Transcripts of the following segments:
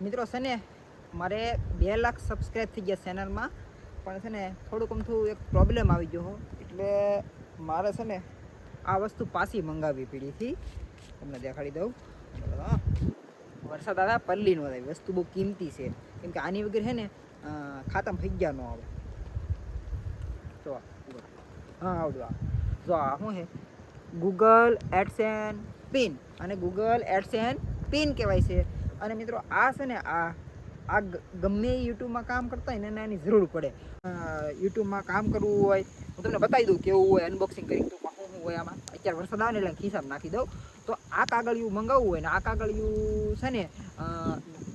મિત્રો છે ને, મારે બે લાખ સબસ્ક્રાઈબ થઈ ગયા ચેનલમાં પણ છે ને, થોડુંક અમથું એક પ્રોબ્લેમ આવી ગયો એટલે મારે છે ને, આ વસ્તુ પાછી મંગાવી પીડીથી તમને દેખાડી દઉં. વરસાદ આવ્યા પલ્લી નો થાય વસ્તુ બહુ કિંમતી છે. કેમ કે આની વગર છે ને ખાતમ ખાતામાં ગયા ન આવે. તો હા આવડું આ. જો આ, શું છે? ગૂગલ એડસેન પિન અને ગૂગલ એડસેન પિન કહેવાય છે. અને મિત્રો આ છે ને આ આ ગમે એ યુટ્યુબમાં કામ કરતા હોય ને એને જરૂર પડે. યુટ્યુબમાં કામ કરવું હોય, હું તમને બતાવી દઉં કેવું હોય અનબોક્સિંગ કરી, તો શું શું હોય આમાં. અત્યારે વરસાદ આવે ને એટલે ખિસ્સામાં નાખી દઉં. તો આ કાગળિયું મંગાવવું હોય ને, આ કાગળિયું છે ને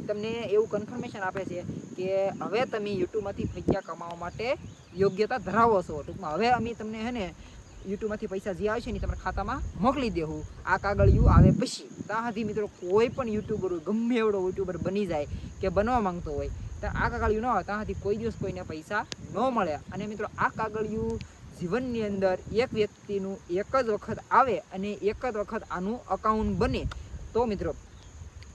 તમને એવું કન્ફર્મેશન આપે છે કે હવે તમે યુટ્યુબમાંથી પૈસા કમાવા માટે યોગ્યતા ધરાવો છો. ટૂંકમાં હવે અમે તમને હે ને યુટ્યુબમાંથી પૈસા જે આવશે ને ઈ તમારા ખાતામાં મોકલી દેવું આ કાગળિયું આવે પછી. ત્યાં સુધી મિત્રો કોઈ પણ યુટ્યુબર હોય, ગમે એવડો યુટ્યુબર બની જાય કે બનવા માંગતો હોય તો આ કાગળિયું ન હોય ત્યાં સુધી કોઈ દિવસ કોઈને પૈસા ન મળે. અને મિત્રો આ કાગળિયું જીવનની અંદર એક વ્યક્તિનું એક જ વખત આવે અને એક જ વખત આનું અકાઉન્ટ બને. તો મિત્રો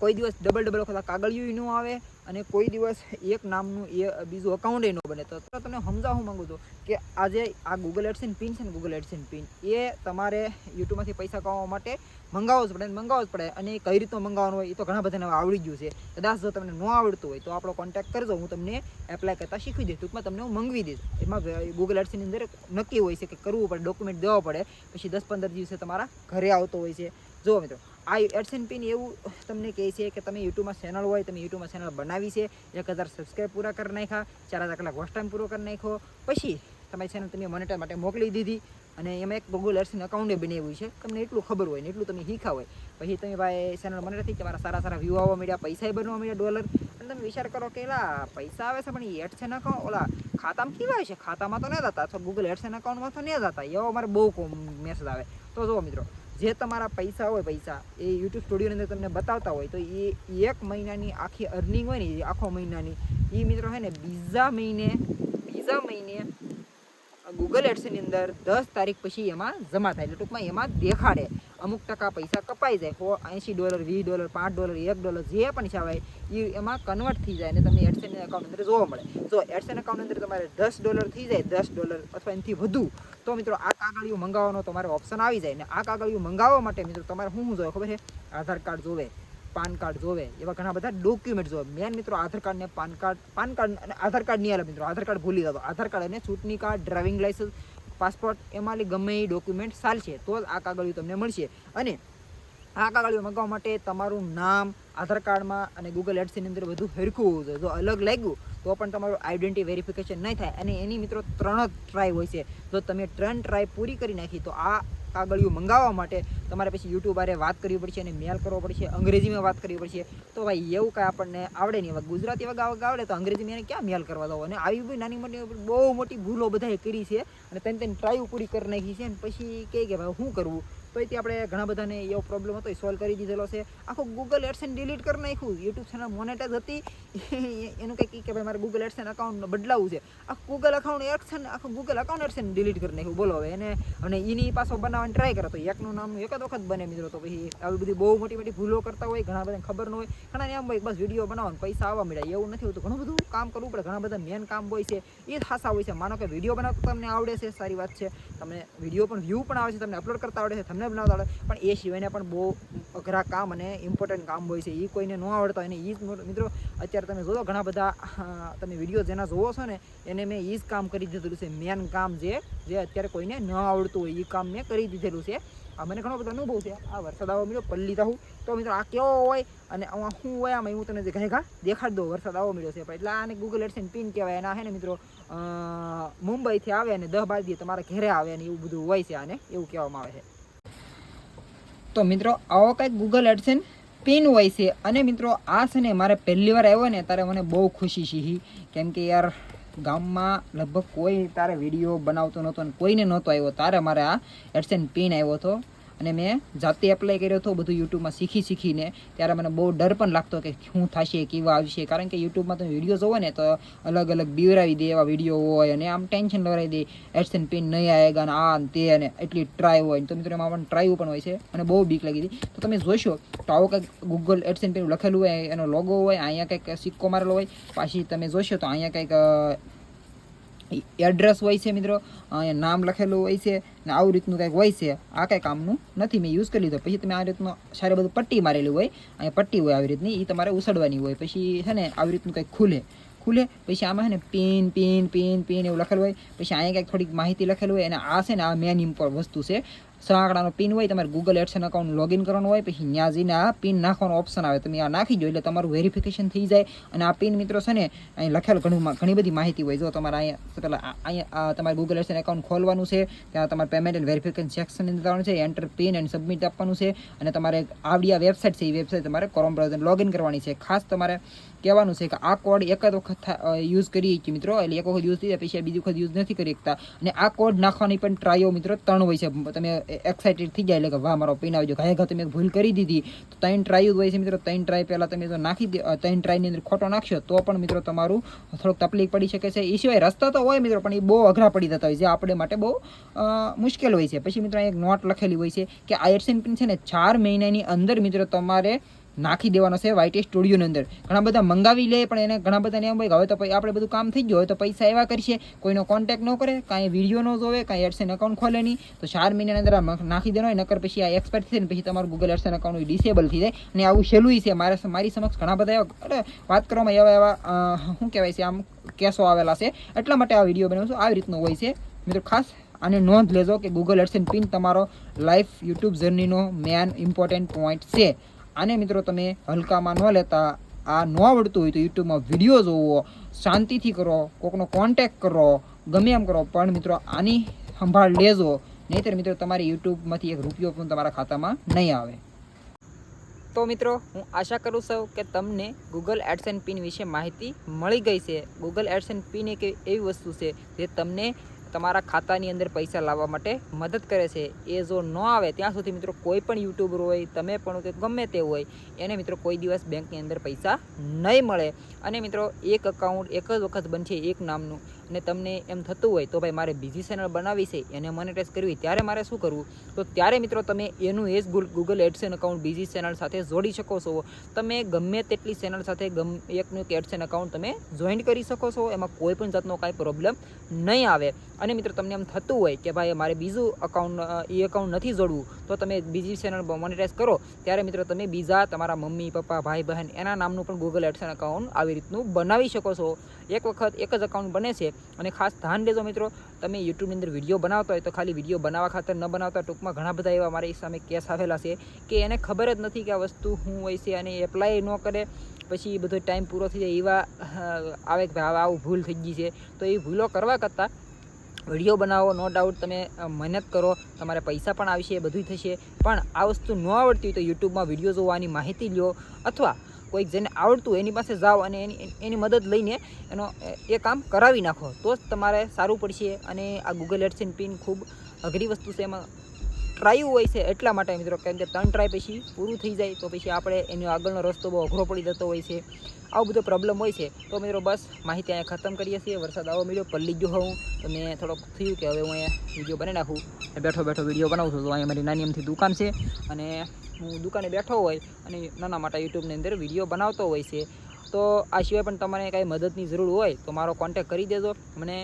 કોઈ દિવસ ડબલ ડબલ વખત કાગળિયું ન આવે અને કોઈ દિવસ એક નામનું એ બીજું અકાઉન્ટ ન બને. તો તમને સમજાવવા માગું છું કે આજે આ ગૂગલ એડસેન પિન છે ને ગૂગલ એડસેન પિન એ તમારે યુટ્યુબમાંથી પૈસા કમાવા માટે મંગાવવો જ પડે અને મંગાવવો જ પડે અને એ કઈ રીતનું મંગાવવાનું હોય એ તો ઘણા બધાને આવડી ગયું છે. કદાચ જો તમને ન આવડતું હોય તો આપણો કોન્ટેક્ટ કરજો, હું તમને એપ્લાય કરતાં શીખવી દઈશ. ટૂંકમાં તમને હું મંગવી દઈશ. એમાં ગૂગલ એડસેનની અંદર નક્કી હોય છે કે કરવું પડે ડોક્યુમેન્ટ દેવા પડે, પછી દસ પંદર દિવસે તમારા ઘરે આવતો હોય છે. જુઓ મિત્રો આ એડસેન પિન એવું તમને કહે છે કે તમે યુટ્યુબમાં ચેનલ હોય, તમે યુટ્યુબમાં ચેનલ બનાવી છે, એક હજાર સબસ્ક્રાઈબ પૂરા કરી નાખ્યા, ચાર હજાર કલાક વોચ ટાઈમ પૂરો કરી નાખ્યો, પછી તમારી ચેનલ તમે મોનિટર માટે મોકલી દીધી અને એમાં એક ગૂગલ એડસન અકાઉન્ટે બનાવ્યું છે. તમને એટલું ખબર હોય ને, એટલું તમે શીખા હોય. પછી તમે ભાઈ ચેનલ મને નથી કે તમારા સારા સારા વ્યૂ આવવા મળ્યા પૈસા બનવા મળ્યા ડોલર અને તમે વિચાર કરો કે, એલા, પૈસા આવે છે, પણ એ એડસેન અકાઉન્ટ ઓલા, ખાતામાં કેવા છે? ખાતામાં તો ન જતા, અથવા ગૂગલ એડસેન અકાઉન્ટમાં તો ન જતા. એવો અમારે બહુ મેસેજ આવે. તો જુઓ મિત્રો જે તમારા પૈસા હોય પૈસા, એ યુટ્યુબ સ્ટુડિયોની અંદર તમને બતાવતા હોય, તો એ એક મહિનાની આખી અર્નિંગ હોય ને આખો મહિનાની એ મિત્રો છે ને, બીજા મહિને બીજા મહિને ગૂગલ એડ્સની અંદર દસ તારીખ પછી એમાં જમા થાય. એટલે ટૂંકમાં એમાં દેખાડે. અમુક ટકા પૈસા કપાઈ જાય. સો એંશી ડોલર, વીસ ડોલર, પાંચ ડોલર, એક ડોલર જે પણ છે હોય એ એમાં કન્વર્ટ થઈ જાય અને તમને એડસેન એકાઉન્ટ અંદર જોવા મળે. જો એડસેન એકાઉન્ટ અંદર તમારે દસ ડોલર થઈ જાય, દસ ડોલર અથવા એનાથી વધુ, તો મિત્રો આ કાગળિયું મંગાવવાનો તમારે ઓપ્શન આવી જાય. ને આ કાગળિયું મંગાવવા માટે મિત્રો તમારે શું શું જોવે ખબર છે? આધાર કાર્ડ જોવે. પાન કાર્ડ જોવે, એવા ઘણા બધા ડોક્યુમેન્ટ જોવે. મેન મિત્રો આધાર કાર્ડ ને પાન કાર્ડ પાન કાર્ડ અને આધાર કાર્ડ નહીં આવે મિત્રો, આધાર કાર્ડ ભૂલી જતો આધાર કાર્ડ અને ચૂંટણી કાર્ડ ડ્રાઇવિંગ લાઇસન્સ પાસપોર્ટ એમાં ગમે એ ડોક્યુમેન્ટ ચાલશે, તો જ આ કાગળિયું તમને મળશે. અને આ કાગળિયું મંગાવવા માટે તમારું નામ, આધાર કાર્ડમાં અને ગૂગલ એડ્સની અંદર બધું હરખું હોવું જોઈએ જો અલગ લાગ્યું, તો પણ તમારું આઈડેન્ટિટી વેરિફિકેશન નહીં થાય. અને એની મિત્રો ત્રણ જ ટ્રાય હોય છે. જો તમે ત્રણ ટ્રાય પૂરી કરી નાખી, તો આ કાગળિયું મંગાવવા માટે તમારે પછી યુટ્યુબ આરે વાત કરવી પડશે અને મેલ કરવો પડશે, અંગ્રેજીમાં વાત કરવી પડશે. તો ભાઈ એવું કાંઈ આપણને આવડે નહીં. હવે ગુજરાતી વગર આવડે તો અંગ્રેજીમાં એને ક્યાં મેલ કરવા દો અને આવી બી નાની મોટી બહુ મોટી ભૂલો બધાએ કરી છે. અને તેને તેને ટ્રાય પૂરી કરી નાખી છે. અને પછી કહે કે ભાઈ શું કરવું તો એથી આપણે ઘણા બધાને એવો પ્રોબ્લેમ હતો, એ સોલ્વ કરી દીધેલો છે. આખો ગૂગલ એડસેન ડિલીટ કરી નાખ્યું. યુટ્યુબ ચેનલ મોનેટાઈઝ હતી. એનું કંઈક કે ભાઈ મારે ગૂગલ એડસેન અકાઉન્ટ બદલાવું છે. આખું ગૂગલ અકાઉન્ટ એડસેન આખું ગૂગલ અકાઉન્ટ એડસેન ડિલીટ કરી નાખ્યું. બોલો હવે એને. અને એની પાછો બનાવવાની ટ્રાય કરે તો એકનું નામનું એક જ વખત બને મિત્રો, તો પછી આવી બધી બહુ મોટી મોટી ભૂલો કરતા હોય, ઘણા બધાને ખબર ન હોય. ઘણા એમ હોય બસ વીડિયો બનાવવાનું પૈસા આવવા મળ્યા. એવું નથી હોતું. ઘણું બધું કામ કરવું પડે. ઘણા બધા મેન કામ હોય છે. એ ખાસા હોય છે. માનો કે વીડિયો બનાવતા તમને આવડે છે, સારી વાત છે. તમને વીડિયો પણ વ્યૂ પણ આવે છે, તમને અપલોડ કરતા આવડે છે, તમને બનાવતા આવડે. પણ એ સિવાયના પણ બહુ અઘરા કામ અને ઇમ્પોર્ટન્ટ કામ હોય છે. એ કોઈને ન આવડતા હોય ને એ જ મિત્રો, અત્યારે તમે જોવો ઘણા બધા તમે વીડિયો જેના જોવો છો ને, એને મેં એ જ કામ કરી દીધેલું છે. મેન કામ જે જે અત્યારે કોઈને ન આવડતું હોય એ કામ મેં કરી દીધેલું છે. આ મને ઘણો બધો અનુભવ છે. આ વરસાદ આવો મળ્યો, પલ્લી તાહું તો મિત્રો, આ કેવો હોય અને આમાં શું હોય આમાં, હું તને ઘણી ઘા દેખાડ દઉં. વરસાદ આવો મળ્યો છે. એટલે આને ગૂગલ એડસેન પિન કહેવાય. એના હે ને મિત્રો મુંબઈથી આવે અને દહ બાર દી તમારા ઘરે આવે અને એવું બધું હોય છે આને, એવું કહેવામાં આવે છે. તો મિત્રો, આવો કંઈક ગૂગલ એડસેન પિન હોય છે. અને મિત્રો, આ છે ને મારે પહેલી વાર આવ્યો ને, ત્યારે મને બહુ ખુશી છી કેમ કે યાર, ગામમાં લગભગ કોઈ તારે વીડિયો બનાવતો નહોતો અને કોઈને નહોતો આવ્યો. તારે મારે આ એડસેન પિન આવ્યો હતો. અને મેં જાતે એપ્લાય કર્યો હતો, બધું યુટ્યુબમાં શીખી શીખીને. ત્યારે મને બહુ ડર પણ લાગતો કે શું થશે, કેવા આવશે. કારણ કે યુટ્યુબમાં તમે વીડિયો જોવો ને, તો અલગ અલગ બીવરાવી દે એવા વીડિયો હોય અને આમ ટેન્શન લવરાવી દે. એડસન પિન નહીં આવેગા ને આ તે અને એટલી ટ્રાય હોય. તો મિત્રો, એમાં પણ ટ્રાય પણ હોય છે. અને બહુ બીક લાગી હતી. તો તમે જોશો, તો આવો કંઈક ગૂગલ એડસન પિન લખેલું હોય, એનો લોગો હોય, અહીંયા કંઈક સિક્કો મારેલો હોય. પાછી તમે જોશો તો અહીંયા કંઈક એડ્રેસ હોય છે મિત્રો. અહીંયા નામ લખેલું હોય છે ને આવું રીતનું કંઈક હોય છે. આ કંઈ કામનું નથી. મેં યુઝ કરી લીધો પછી તમે આ રીતનું સારી બધું પટ્ટી મારેલી હોય, અહીંયા પટ્ટી હોય આવી રીતની એ તમારે ઉસડવાની હોય. પછી છે ને આવી રીતનું કંઈક ખુલે. ખુલે, પછી આમાં છે ને પિન પિન પિન પિન એવું લખેલું હોય. પછી અહીંયા કંઈક થોડીક માહિતી લખેલું હોય અને આ છે ને આ મેન ઇમ્પોર્ટ વસ્તુ છે. સો પિન હોય, તમારે ગૂગલ એડસન અકાઉન્ટ લોગિન કરવાનું હોય, પછી ત્યાં જઈને આ પિન નાખવાનો ઓપ્શન આવે. તમે આ નાખી દો એટલે તમારું વેરિફિકેશન થઈ જાય. અને આ પિન મિત્રો છે ને, અહીં લખેલ ઘણું ઘણી બધી માહિતી હોય. જો તમારે અહીંયા પહેલાં અહીંયા તમારે ગૂગલ એડસન એકાઉન્ટ ખોલવાનું છે. ત્યાં તમારે પેમેન્ટ એન્ડ વેરિફિકેશન સેક્શન જવાનું છે. એન્ટર પિન એન્ડ સબમિટ આપવાનું છે. અને તમારે આવડી આ વેબસાઇટ છે, એ વેબસાઇટ તમારે ક્રોમ બ્રાઉઝર લોગિન કરવાની છે. ખાસ તમારે કહેવાનું છે કે આ કોડ એક જ વખત યુઝ કરીએ છીએ મિત્રો. એટલે એક વખત યુઝ થઈ જાય, પછી બીજી વખત યુઝ નથી કરી શકતા. અને આ કોડ નાખવાની પણ ટ્રાયો મિત્રો ત્રણ હોય છે. તમે એક્સાઇટેડ થઈ જાય. એટલે કે, વાહ, મારો પિન આવજો. ઘાય ઘા તમે ભૂલ કરી દીધી. તો ત્રણ ટ્રાય હોય છે મિત્રો. ત્રણ ટ્રાય પહેલાં તમે જો નાખી ત્રણ ટ્રાયની અંદર ખોટો નાખશો, તો પણ મિત્રો તમારું થોડોક તકલીફ પડી શકે છે. એ સિવાય રસ્તા તો હોય મિત્રો, પણ એ બહુ અઘરા પડી જતા હોય છે. આપણે માટે બહુ મુશ્કેલ હોય છે. પછી મિત્રો એક નોટ લખેલી હોય છે કે, આયર્સન પિન છે ને, ચાર મહિનાની અંદર મિત્રો તમારે નાખી દેવાનો છે વાઇટ સ્ટુડિયોની અંદર. ઘણા બધા મંગાવી લે, પણ એને ઘણા બધાને એમ હોય હવે તો આપણે બધું કામ થઈ ગયું હોય તો પૈસા એવા કરશે, કોઈનો કોન્ટેક્ટ ન કરે, કાંઈ વીડિયો ન જોવે, કાંઈ એડસેન અકાઉન્ટ ખોલે નહીં. તો ચાર મહિનાની અંદર નાખી દેવાનો, નકર પછી આ એક્સપાયર થાય ને, પછી તમારું ગૂગલ એડસેન એકાઉન્ટ ડિસેબલ થઈ જાય. અને આવું સહેલું છે. મારે મારી સમક્ષ ઘણા બધા એવા વાત કરવામાં એવા એવા શું કહેવાય છે, આમ કેસો આવેલા છે. એટલા માટે આ વીડિયો બનાવું આવી રીતનો હોય છે. મિત્રો ખાસ આને નોંધ લેજો કે ગૂગલ એડસેન પિન તમારો લાઈફ યુટ્યુબ જર્નીનો મેન ઇમ્પોર્ટન્ટ પોઈન્ટ છે. આને મિત્રો તમે હલકામાં ન લેતા આ ન આવડતું હોય તો યુટ્યુબમાં વીડિયો જોવો, શાંતિથી કરો, કોકનો કોન્ટેક કરો, ગમે એમ કરો, પણ મિત્રો આની સંભાળ લેજો. નહીંતર મિત્રો તમારી યુટ્યુબમાંથી એક રૂપિયો પણ તમારા ખાતામાં નહીં આવે. તો મિત્રો, હું આશા કરું છું કે તમને ગૂગલ એડસન પિન વિશે માહિતી મળી ગઈ છે. ગૂગલ એડસન પિન એક એવી વસ્તુ છે જે તમને તમારા ખાતાની અંદર પૈસા લાવવા માટે મદદ કરે છે. એ જો ન આવે ત્યાં સુધી મિત્રો કોઈ પણ યુટ્યુબર હોય, તમે પણ કે ગમે તે હોય, એને મિત્રો કોઈ દિવસ બેંકની અંદર પૈસા નહીં મળે. અને મિત્રો એક અકાઉન્ટ એક જ વખત બનશે એક નામનું. અને તમને એમ થતું હોય, તો ભાઈ મારે બીજી ચેનલ બનાવી છે, એને મોનેટાઇઝ કરવી, ત્યારે મારે શું કરવું? તો ત્યારે મિત્રો તમે એનું એ જ ગૂગલ એડસેન અકાઉન્ટ બીજી ચેનલ સાથે જોડી શકો છો. તમે ગમે તેટલી ચેનલ સાથે ગમ, એકનું એક એડસેન અકાઉન્ટ તમે જોઈન કરી શકો છો, એમાં કોઈ પણ જાતનો કાંઈ પ્રોબ્લેમ નહીં આવે. અને મિત્રો, તમને એમ થતું હોય કે ભાઈ, મારે બીજું અકાઉન્ટ એ અકાઉન્ટ નથી જોડવું, તો તમે બીજી ચેનલ મોનિટાઈઝ કરો. ત્યારે મિત્રો, તમે બીજા તમારા મમ્મી, પપ્પા, ભાઈ, બહેન, એના નામનું પણ ગૂગલ એડસન અકાઉન્ટ આવી રીતનું બનાવી શકો છો. એક વખત એક જ અકાઉન્ટ બને છે. અને ખાસ ધ્યાન દેજો મિત્રો, તમે યુટ્યુબની અંદર વીડિયો બનાવતા હોય તો ખાલી વીડિયો બનાવવા ખાતર ન બનાવતા ટૂંકમાં ઘણા બધા એવા મારી સામે કેસ આવેલા છે કે એને ખબર જ નથી કે આ વસ્તુ શું હોય છે અને એપ્લાય ન કરે. પછી બધો ટાઈમ પૂરો થઈ જાય એવા આવે કે ભાઈ આવું ભૂલ થઈ ગઈ છે. તો એ ભૂલો કરવા કરતાં વીડિયો બનાવો નો ડાઉટ તમે મહેનત કરો, તમારે પૈસા પણ આવશે, એ બધું થશે. પણ આ વસ્તુ ન આવડતી હોય તો યુટ્યુબમાં વીડિયો જોવાની માહિતી લો અથવા કોઈક જેને આવડતું એની પાસે જાઓ અને એની એની મદદ લઈને એનો, એ- કામ કરાવી નાખો. તો જ તમારે સારું પડશે અને આ ગૂગલ એડસેન પિન ખૂબ અઘરી વસ્તુ છે એમાં. ટ્રાયું હોય છે એટલા માટે મિત્રો, કેમ કે ત્રણ ટ્રાય પછી પૂરું થઈ જાય, તો પછી આપણે એનો આગળનો રસ્તો બહુ અઘરો પડી જતો હોય છે. આવો બધો પ્રોબ્લેમ હોય છે. તો મિત્રો બસ, માહિતી અહીંયા ખતમ કરીએ છીએ. વરસાદ આવો મિત્રો પલ્લી ગયો હોઉં તો મેં થોડોક થયું કે હવે હું અહીંયા વીડિયો બનાવી નાખું. બેઠો બેઠો વીડિયો બનાવું છું. તો અહીંયા મારી નાની એમથી દુકાન છે. અને હું દુકાને બેઠો હોય અને નાના મોટા યુટ્યુબની અંદર વીડિયો બનાવતો હોય છે. તો આ સિવાય પણ તમારે કાંઈ મદદની જરૂર હોય તો મારો કોન્ટેક કરી દેજો. મને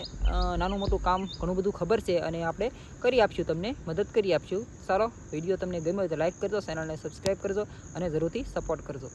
નાનું મોટું કામ ઘણું બધું ખબર છે અને આપણે કરી આપશું તમને, મદદ કરી આપશું. સારો વીડિયો તમને ગમ્યો હોય તો લાઈક કરજો ચેનલને સબસ્ક્રાઈબ કરજો અને જરૂરથી સપોર્ટ કરજો.